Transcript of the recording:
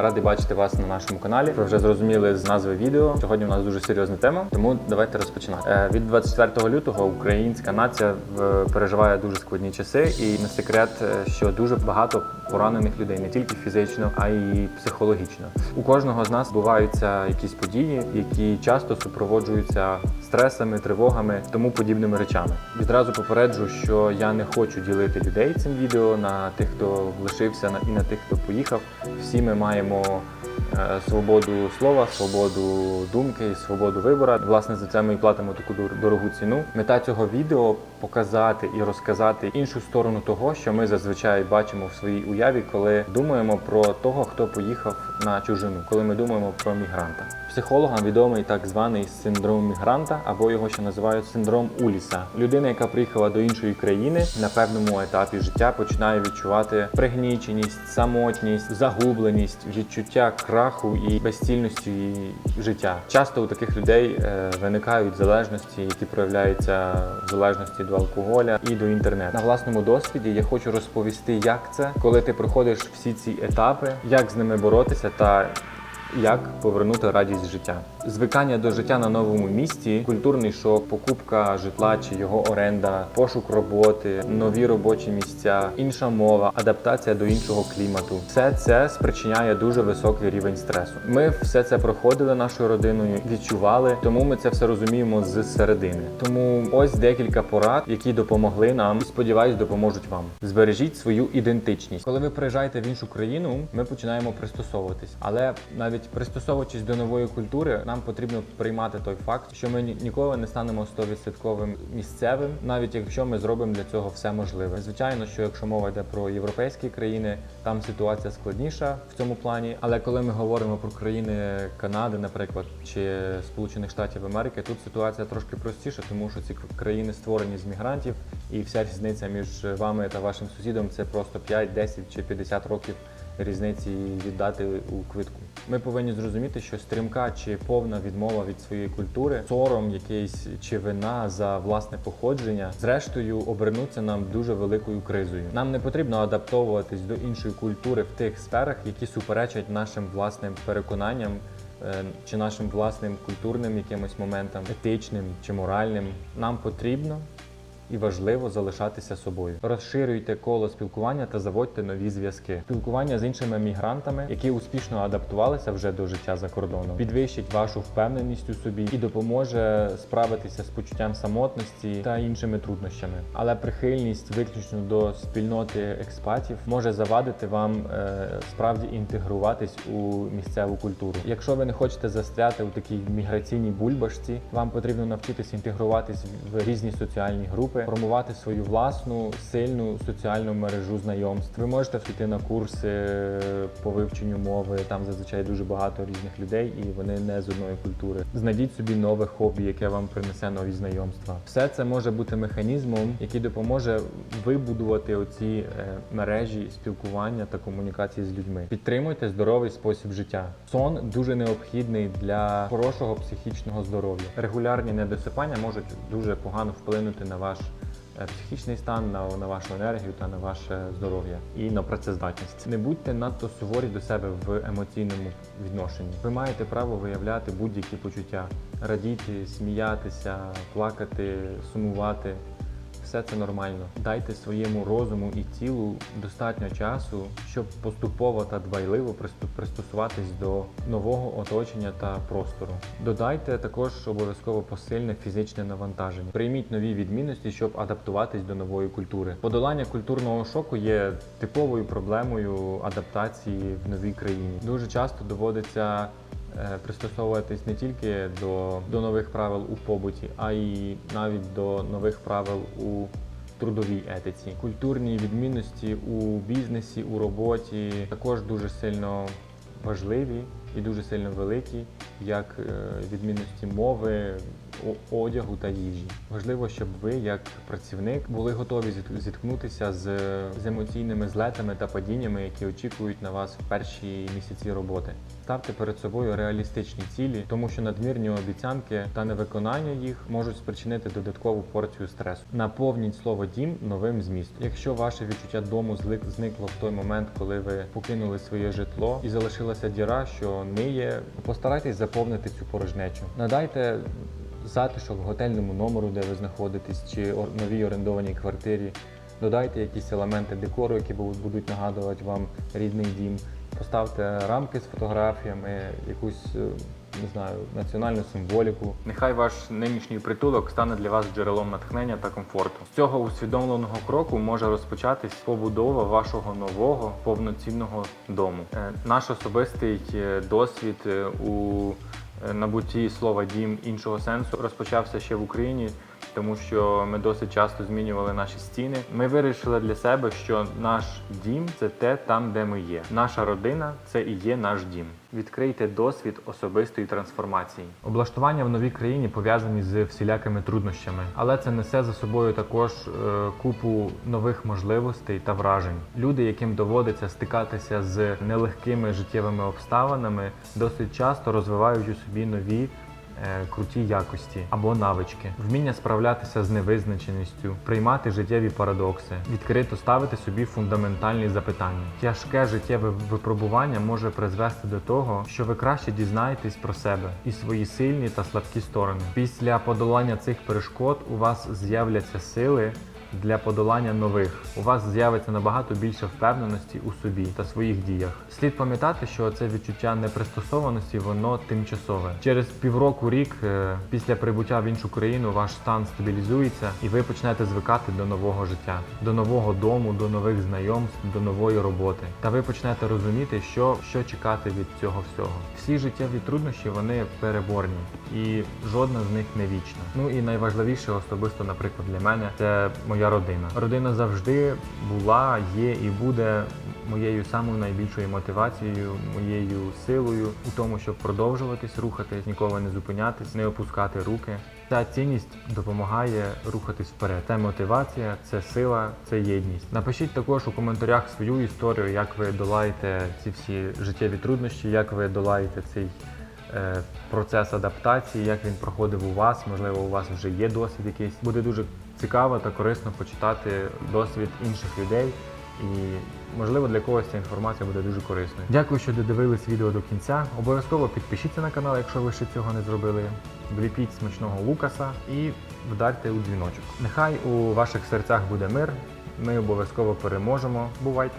Радий бачити вас на нашому каналі. Ви вже зрозуміли з назви відео. Сьогодні у нас дуже серйозна тема, тому давайте розпочинати. Е, Від 24 лютого українська нація в- переживає дуже складні часи, і не секрет, е, що дуже багато поранених людей не тільки фізично, а й психологічно. У кожного з нас буваються якісь події, які часто супроводжуються стресами, тривогами, тому подібними речами. Відразу попереджу, що я не хочу ділити людей цим відео на тих, хто лишився і на тих, хто поїхав. Всі ми маємо свободу слова, свободу думки, свободу вибору. Власне, за це ми платимо таку дор- дорогу ціну. Мета цього відео показати і розказати іншу сторону того, що ми зазвичай бачимо в своїй уяві, коли думаємо про того, хто поїхав на чужину, коли ми думаємо про мігранта. Психологам відомий так званий синдром мігранта, або його ще називають синдром Уліса. Людина, яка приїхала до іншої країни, на певному етапі життя починає відчувати пригніченість, самотність, загубленість, відчуття краху і безцільності життя. Часто у таких людей е, виникають залежності, які проявляються в залежності до алкоголя і до інтернету. На власному досвіді я хочу розповісти, як це, коли ти проходиш всі ці етапи, як з ними боротися та як повернути радість життя. Звикання до життя на новому місці, культурний шок, покупка житла чи його оренда, пошук роботи, нові робочі місця, інша мова, адаптація до іншого клімату. Все це спричиняє дуже високий рівень стресу. Ми все це проходили нашою родиною, відчували, тому ми це все розуміємо з середини. Тому ось декілька порад, які допомогли нам і сподіваюсь, допоможуть вам. Збережіть свою ідентичність. Коли ви приїжджаєте в іншу країну, ми починаємо пристосовуватись, але навіть пристосовуючись до нової культури, нам потрібно приймати той факт, що ми ніколи не станемо 100% місцевим, навіть якщо ми зробимо для цього все можливе. Звичайно, що якщо мова йде про європейські країни, там ситуація складніша в цьому плані. Але коли ми говоримо про країни Канади, наприклад, чи Сполучених Штатів Америки, тут ситуація трошки простіша, тому що ці країни створені з мігрантів, і вся різниця між вами та вашим сусідом це просто 5, 10 чи 50 років різниці віддати у квитку. Ми повинні зрозуміти, що стрімка чи повна відмова від своєї культури, сором якийсь чи вина за власне походження, зрештою обернуться нам дуже великою кризою. Нам не потрібно адаптовуватись до іншої культури в тих сферах, які суперечать нашим власним переконанням. е, Чи нашим власним культурним якимось моментам, етичним чи моральним, нам потрібно і важливо залишатися собою. Розширюйте коло спілкування та заводьте нові зв'язки. Спілкування з іншими мігрантами, які успішно адаптувалися вже до життя за кордоном, підвищить вашу впевненість у собі і допоможе справитися з почуттям самотності та іншими труднощами. Але прихильність виключно до спільноти експатів може завадити вам е, справді інтегруватись у місцеву культуру. Якщо ви не хочете застряти у такій міграційній бульбашці, вам потрібно навчитися інтегруватись в різні соціальні групи, формувати свою власну сильну соціальну мережу знайомств. Ви можете вступити на курси по вивченню мови. Там зазвичай дуже багато різних людей, і вони не з одної культури. Знайдіть собі нове хобі, яке вам принесе нові знайомства. Все це може бути механізмом, який допоможе вибудувати оці е, мережі спілкування та комунікації з людьми. Підтримуйте здоровий спосіб життя. Сон дуже необхідний для хорошого психічного здоров'я. Регулярні недосипання можуть дуже погано вплинути на ваш психічний стан, на, на вашу енергію та на ваше здоров'я і на працездатність. Не будьте надто суворі до себе в емоційному відношенні. Ви маєте право виявляти будь-які почуття, радіти, сміятися, плакати, сумувати. Все це нормально. Дайте своєму розуму і тілу достатньо часу, щоб поступово та дбайливо пристосуватись до нового оточення та простору. Додайте також обов'язково посильне фізичне навантаження. Прийміть нові відмінності, щоб адаптуватись до нової культури. Подолання культурного шоку є типовою проблемою адаптації в новій країні. Дуже часто доводиться пристосовуватись не тільки до, до нових правил у побуті, а й навіть до нових правил у трудовій етиці. Культурні відмінності у бізнесі, у роботі також дуже сильно важливі і дуже сильно великі, як е, відмінності мови, одягу та їжі. Важливо, щоб ви, як працівник, були готові зіт- зіткнутися з, з емоційними злетами та падіннями, які очікують на вас в перші місяці роботи. Ставте перед собою реалістичні цілі, тому що надмірні обіцянки та невиконання їх можуть спричинити додаткову порцію стресу. Наповніть слово дім новим змістом. Якщо ваше відчуття дому злик- зникло в той момент, коли ви покинули своє житло і залишилася діра, що ниє, постарайтесь заповнити цю порожнечу. Надайте затишок готельному номеру, де ви знаходитесь, чи новій орендованій квартирі. Додайте якісь елементи декору, які будуть нагадувати вам рідний дім. Поставте рамки з фотографіями, якусь е, не знаю, національну символіку. Нехай ваш нинішній притулок стане для вас джерелом натхнення та комфорту. З цього усвідомленого кроку може розпочатись побудова вашого нового повноцінного дому. Е, Наш особистий е, досвід у набутті слова дім іншого сенсу розпочався ще в Україні. Тому що ми досить часто змінювали наші стіни. Ми вирішили для себе, що наш дім це те там, де ми є. Наша родина це і є наш дім. Відкрийте досвід особистої трансформації. Облаштування в новій країні пов'язані з всілякими труднощами, але це несе за собою також е, купу нових можливостей та вражень. Люди, яким доводиться стикатися з нелегкими життєвими обставинами, досить часто розвивають у собі нові круті якості або навички, вміння справлятися з невизначеністю, приймати життєві парадокси, відкрито ставити собі фундаментальні запитання. Тяжке життєве випробування може призвести до того, що ви краще дізнаєтесь про себе і свої сильні та слабкі сторони. Після подолання цих перешкод у вас з'являться сили для подолання нових. У вас з'явиться набагато більше впевненості у собі та своїх діях. Слід пам'ятати, що це відчуття непристосованості воно тимчасове. Через півроку рік е, після прибуття в іншу країну ваш стан стабілізується, і ви почнете звикати до нового життя, до нового дому, до нових знайомств, до нової роботи. Та ви почнете розуміти, що, що чекати від цього всього. Всі життєві труднощі вони переборні, і жодна з них не вічна. Ну і найважливіше особисто, наприклад, для мене це моя родина. Родина завжди була, є і буде моєю самою найбільшою мотивацією, моєю силою у тому, щоб продовжуватись, рухатись, ніколи не зупинятись, не опускати руки. Ця цінність допомагає рухатись вперед. Це мотивація, це сила, це єдність. Напишіть також у коментарях свою історію, як ви долаєте ці всі життєві труднощі, як ви долаєте цей процес адаптації, як він проходив у вас. Можливо, у вас вже є досвід якийсь. Буде дуже цікаво та корисно почитати досвід інших людей. І можливо для когось ця інформація буде дуже корисною. Дякую, що додивились відео до кінця. Обов'язково підпишіться на канал, якщо ви ще цього не зробили. Вліпіть смачного лукаса і вдарте у дзвіночок. Нехай у ваших серцях буде мир. Ми обов'язково переможемо. Бувайте!